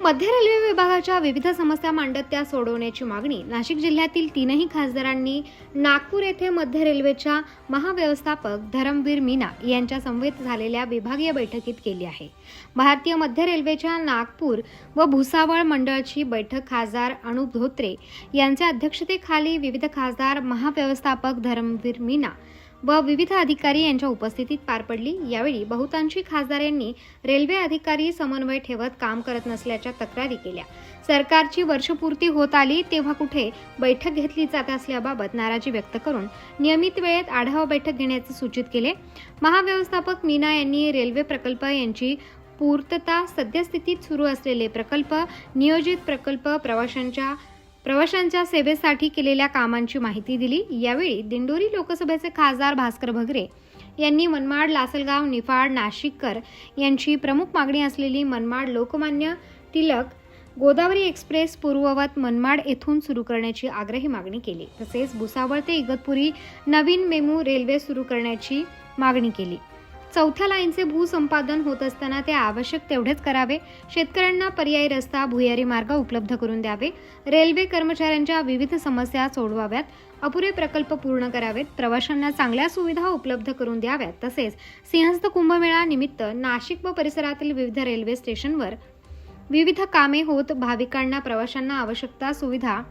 मध्य रेल्वे विभागाच्या विविध समस्या मांडत त्या सोडवण्याची मागणी नाशिक जिल्ह्यातील तीनही खासदारांनी नागपूर येथे मध्य रेल्वेच्या महाव्यवस्थापक धरमवीर मीना यांच्या समवेत झालेल्या विभागीय बैठकीत केली आहे. भारतीय मध्य रेल्वेच्या नागपूर व भुसावळ मंडळची बैठक खासदार अनुप धोत्रे यांच्या अध्यक्षतेखाली विविध खासदार महाव्यवस्थापक धरमवीर मीना व विविध अधिकारी यांच्या उपस्थितीत पार पडली. यावेळी बहुतांशी खासदारांनी रेल्वे अधिकारी समन्वय ठेवत काम करत नसल्याच्या तक्रारी केल्या. सरकारची वर्षपूर्ती होत आली तेव्हा कुठे बैठक घेतली जात असल्याबाबत नाराजी व्यक्त करून नियमित वेळेत आढावा बैठक घेण्याचे सूचित केले. महाव्यवस्थापक मीना यांनी रेल्वे प्रकल्प यांची पूर्तता सद्यस्थितीत सुरू असलेले प्रकल्प नियोजित प्रकल्प प्रवाशांच्या प्रवाशांच्या सेवेसाठी केलेल्या कामांची माहिती दिली. यावेळी दिंडोरी लोकसभेचे खासदार भास्कर भगरे यांनी मनमाड लासलगाव निफाड नाशिककर यांची प्रमुख मागणी असलेली मनमाड लोकमान्य तिलक गोदावरी एक्सप्रेस पूर्ववत मनमाड येथून सुरू करण्याची आग्रही मागणी केली. तसेच भुसावळ ते इगतपुरी नवीन मेमू रेल्वे सुरू करण्याची मागणी केली. चौथ्या लाईनचे भूसंपादन होत असताना ते आवश्यक तेवढेच करावे. शेतकऱ्यांना पर्यायी रस्ता भुयारी मार्ग उपलब्ध करून द्यावे. रेल्वे कर्मचाऱ्यांच्या विविध समस्या सोडवाव्यात. अपुरे प्रकल्प पूर्ण करावेत. प्रवाशांना चांगल्या सुविधा उपलब्ध करून द्याव्यात. तसेच सिंहस्थ कुंभमेळा निमित्त नाशिक व परिसरातील विविध रेल्वे स्टेशनवर विविध कामे होत. भाविकांना प्रवाशांना आवश्यकता सुविधा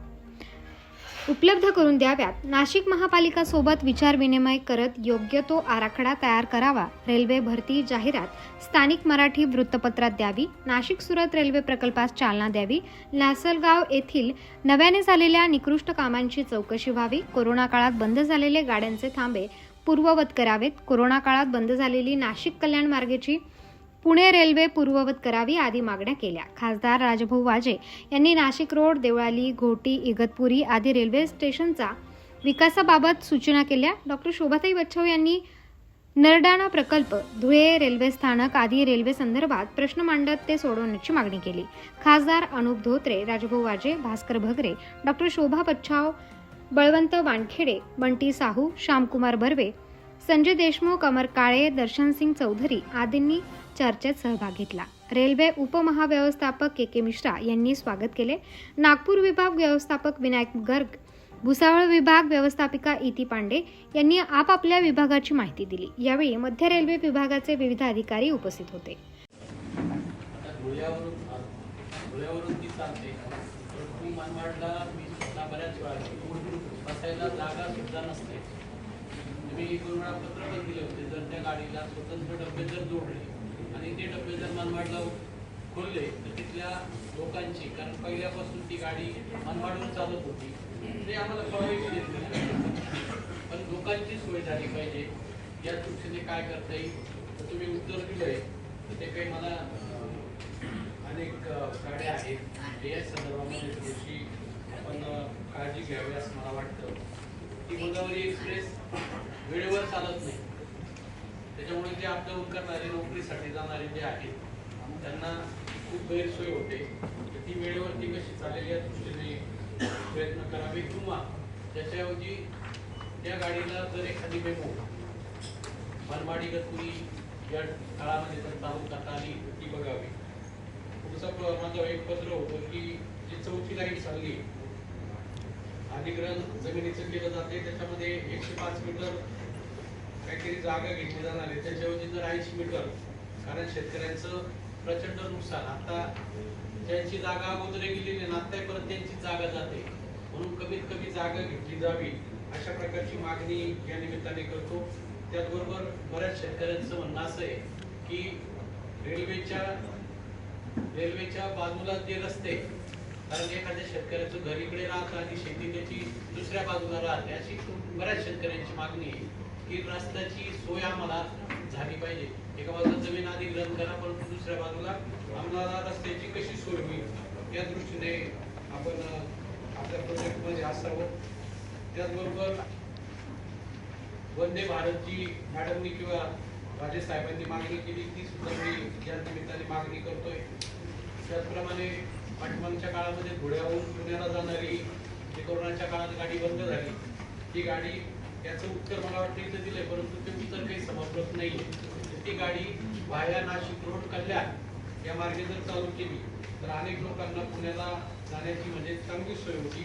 उपलब्ध करून द्याव्यात. नाशिक महापालिका सोबत विचारविनिमय करत योग्य तो आराखडा तयार करावा. रेल्वे भरती जाहिरात. स्थानिक मराठी वृत्तपत्रात द्यावी. नाशिक सुरत रेल्वे प्रकल्पास चालना द्यावी. लासलगाव येथील नव्याने झालेल्या निकृष्ट कामांची चौकशी व्हावी. कोरोना काळात बंद झालेले गाड्यांचे थांबे पूर्ववत करावेत. कोरोना काळात बंद झालेली नाशिक कल्याण मार्गेची पुणे रेल्वे पूर्ववत करावी आदी मागण्या केल्या. खासदार राजभाऊ वाजे यांनी नाशिक रोड देवळाली घोटी इगतपुरी आदी रेल्वे स्टेशनचा विकासाबाबत सूचना केल्या. डॉक्टर शोभाताई बच्छाव यांनी नरडाणा प्रकल्प धुळे रेल्वे स्थानक आदी रेल्वे संदर्भात प्रश्न मांडत ते सोडवण्याची मागणी केली. खासदार अनुप धोत्रे राजभाऊ वाजे भास्कर भगरे डॉक्टर शोभा बच्छाव बळवंत वानखेडे बंटी साहू श्यामकुमार बर्वे संजय देशमुख अमर काळे दर्शनसिंग चौधरी आदींनी चर्चेत सहभाग घेतला. रेल्वे उपमहाव्यवस्थापक के के मिश्रा यांनी स्वागत केले. नागपूर विभाग व्यवस्थापक विनायक गर्ग भुसावळ विभाग व्यवस्थापिका इती पांडे यांनी आपापल्या विभागाची माहिती दिली. यावेळी मध्य रेल्वे विभागाचे विविध अधिकारी उपस्थित होते. मी स्वतः दोन वेळा पत्र पण दिले होते. जर त्या गाडीला स्वतंत्र डबे जर जोडले आणि ते डबे जर मनमाडला खोलले तर तिथल्या लोकांची कारण पहिल्यापासून ती गाडी मनमाडवर चालत होती ते आम्हाला कळवायची देत नाही. पण लोकांची सोय झाली पाहिजे. या दृष्टीने काय करता येईल? तर तुम्ही उत्तर दिलंय. तर ते काही मला अनेक अं, गाड्या आहेत. या संदर्भामध्ये थोडीशी आपण काळजी घ्यावी असं मला वाटतं. ती गोदावरी एक्सप्रेस वेळेवर चालत नाही. त्याच्यामुळे जे अपडाऊन करणारे नोकरीसाठी जाणारे जे आहेत त्यांना खूप गैरसोय होते. तर ती वेळेवरती कशी चालेल या दृष्टीने प्रयत्न करावे किंवा त्याच्याऐवजी त्या गाडीला जर एखादी मेमो मनमाडी गतपुरी या काळामध्ये जर चालू करता आली ती बघावी. माझं एक पत्र होतं की जी चौथी लाइट चालली अधिग्रहण जमिनीचं केलं जाते. त्याच्यामध्ये एकशे पाच मीटर काहीतरी जागा घेतली जाणार आहे. त्याच्याऐवजी जर ऐंशी मीटर. कारण शेतकऱ्यांचं प्रचंड नुकसान. आता ज्यांची जागा अगोदर गेलेली आहे ना आता परत त्यांची जागा जाते. म्हणून कमीत कमी जागा घेतली जावी अशा प्रकारची मागणी या निमित्ताने करतो. त्याचबरोबर बऱ्याच शेतकऱ्यांचं म्हणणं असं आहे की रेल्वेच्या रेल्वेच्या बाजूला जे रस्ते कारण एखाद्या शेतकऱ्याचं घर इकडे राहतं आणि शेती त्याची दुसऱ्या बाजूला राहते अशी खूप बऱ्याच शेतकऱ्यांची मागणी आहे की रस्त्याची सोय आम्हाला झाली पाहिजे. एका बाजूला जमीन अधिग्रहण करा परंतु दुसऱ्या बाजूला आम्हाला रस्त्याची कशी सोय होईल या दृष्टीने आपण आपल्या प्रोजेक्टमध्ये असावं. त्याचबरोबर वंदे भारतची मॅडमनी किंवा राजे साहेबांनी मागणी केली ती सुद्धा मी या निमित्ताने मागणी करतोय. त्याचप्रमाणे पाठीमागच्या काळामध्ये धुळ्याहून पुण्याला जाणारी जी कोरोनाच्या काळात गाडी बंद झाली. ती गाडी याचं उत्तर मला वाटतं इथं दिलंय परंतु ते उत्तर काही समजत नाही ती गाडी वाया नाशिक रोड कल्याण या मार्गे जर चालू केली तर अनेक लोकांना पुण्याला जाण्याची म्हणजे चांगली सोय होती.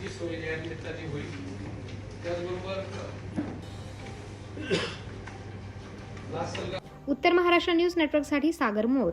ती सोय या निमित्ताने होईल. त्याचबरोबर उत्तर महाराष्ट्र न्यूज नेटवर्कसाठी सागर मोर.